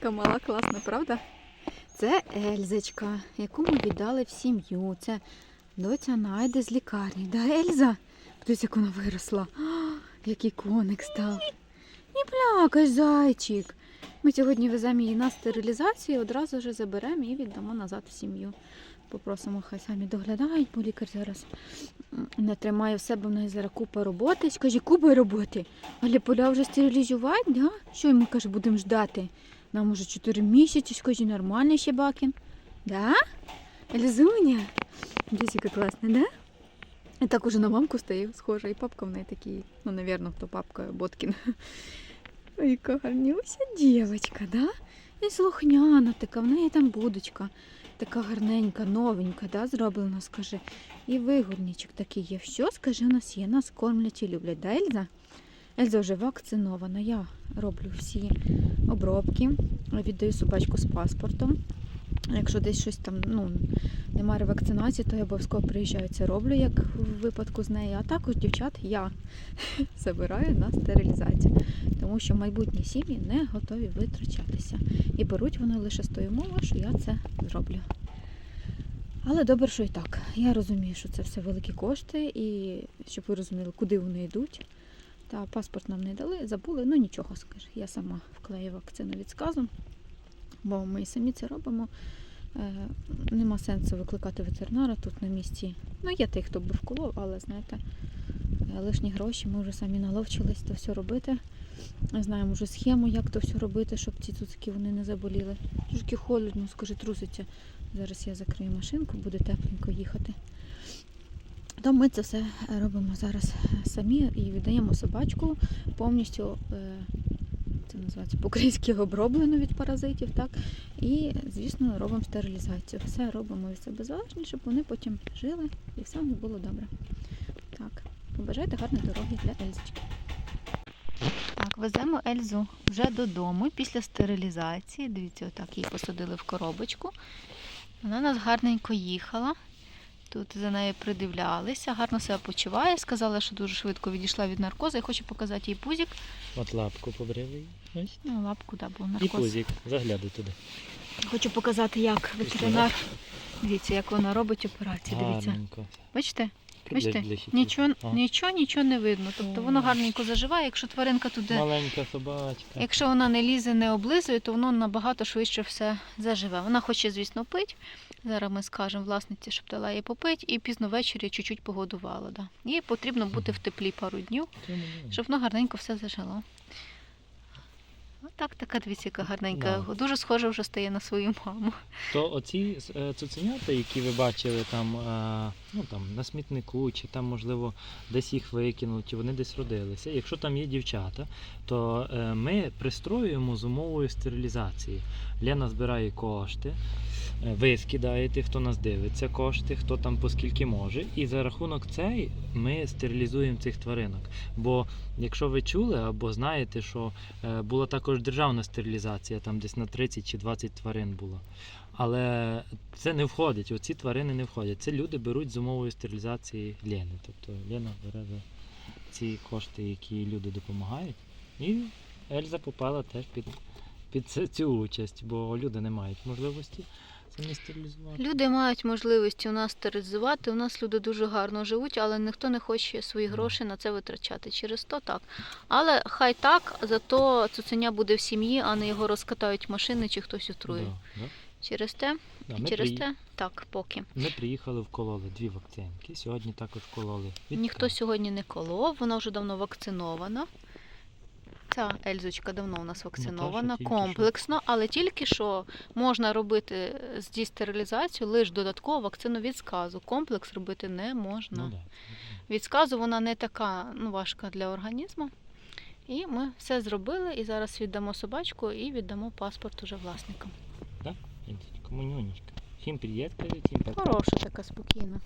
Яка мала класна, правда? Це Ельзочка, яку ми віддали в сім'ю. Це доця Найди з лікарні. Да, Ельза? Подивись, як вона виросла. А, який коник став. Не плякай, зайчик. Ми сьогодні веземо її на стерилізацію і одразу вже заберемо і віддамо назад в сім'ю. Попросимо, хай самі доглядають, бо лікар зараз не тримає в себе, в неї зараз купа роботи. Скажи, купа роботи. Але поля вже стерилізувати, да? Що йому каже, будемо ждати? Нам уже 4 місяці, скажи, нормальний ще бакін. Да? Лізуня? Дивись, класна, да? І так уже на мамку стає схожа. І папка в неї такий, ну, навірно, хто папка Боткін. Ой, гарнюся дівчинка, да? І слухняна така, в неї там будочка. Така гарненька, новенька, да, зроблена, скажи. І вигодничок такий є. Що, скажи, у нас є, нас кормлять і люблять, да, Ельза? Ельза вже вакцинована. Я роблю всі обробки, віддаю собачку з паспортом. Якщо десь щось там ну, немає ревакцинації, то я обов'язково приїжджаю це роблю, як в випадку з нею. А також дівчат я забираю на стерилізацію, тому що майбутні сім'ї не готові витрачатися. І беруть вони лише з тої мови, що я це зроблю. Але добре, що і так. Я розумію, що це все великі кошти, і щоб ви розуміли, куди вони йдуть. Та паспорт нам не дали, забули, ну нічого скаже. Я сама вклею вакцину від сказу, бо ми і самі це робимо. Е, нема сенсу викликати ветеринара тут на місці. Ну, є тих, хто би вколов, але знаєте, е, лишні гроші, ми вже самі наловчились то все робити. Знаємо вже схему, як то все робити, щоб ці цуцики вони не заболіли. Трошки холодно, скажи, труситься. Зараз я закрию машинку, буде тепленько їхати. То ми це все робимо зараз самі і віддаємо собачку повністю, е, це називається по-українськи оброблено від паразитів, так? І, звісно, робимо стерилізацію. Все робимо від себе залежно, щоб вони потім жили і все було добре. Так, побажайте гарної дороги для Ельзочки. Так, веземо Ельзу вже додому після стерилізації. Дивіться, отак її посадили в коробочку. Вона нас гарненько їхала. Тут за нею придивлялися, гарно себе почуває. Сказала, що дуже швидко відійшла від наркозу. Я хочу показати їй пузик. От лапку побрили. Ось. Ну, лапку, да, був І наркоз. пузик. Заглядай туди. Хочу показати, як ветеринар. Дивіться, як вона робить операцію. Дивіться. Гарненько. Бачите? Бачите? Нічого, нічого, нічого не видно. Тобто воно гарненько заживає, якщо тваринка туди. Маленька собачка. Якщо вона не лізе, не облизує, то воно набагато швидше все заживе. Вона хоче, звісно, пити. Зараз ми скажемо власниці, щоб дала їй попити, і пізно ввечері чуть-чуть погодувала. Да. Їй потрібно бути в теплі пару днів, щоб воно гарненько все зажило. Отак така дивіться, яка гарненька. Дуже схожа вже стає на свою маму. То оці е, цуценята, які ви бачили там, е, ну, там на смітнику, чи там, можливо, десь їх викинули, чи вони десь родилися. Якщо там є дівчата, то е, ми пристроюємо з умовою стерилізації. Лена збирає кошти, ви скидаєте, хто нас дивиться, кошти, хто там по скільки може. І за рахунок цей ми стерилізуємо цих тваринок. Бо якщо ви чули або знаєте, що була також державна стерилізація, там десь на 30 чи 20 тварин було. Але це не входить, оці тварини не входять. Це люди беруть з умовою стерилізації Лєни. Тобто Лєна бере за ці кошти, які люди допомагають. І Ельза попала теж під, під цю участь, бо люди не мають можливості самі стерилізувати. Люди мають можливість у нас стерилізувати. У нас люди дуже гарно живуть, але ніхто не хоче свої гроші на це витрачати. Через то так. Але хай так, зато цуценя буде в сім'ї, а не його розкатають машини чи хтось отрує. Да, да. Через те, Да, ми, через приї- те, так, поки. ми приїхали, вкололи дві вакцинки. Сьогодні також вкололи. від Ніхто сьогодні не колов, вона вже давно вакцинована. Ця Ельзочка давно у нас вакцинована, тільки що. комплексно, але тільки що можна робити з зі стерилізацію лише додатково вакцину від сказу. Комплекс робити не можна. Ну, да. Від сказу вона не така ну, важка для організму. І ми все зробили, і зараз віддамо собачку і віддамо паспорт уже власникам. Ельзочка, манюнечка. Всім привіт, кажи, всім пока. Хороша така спокійна.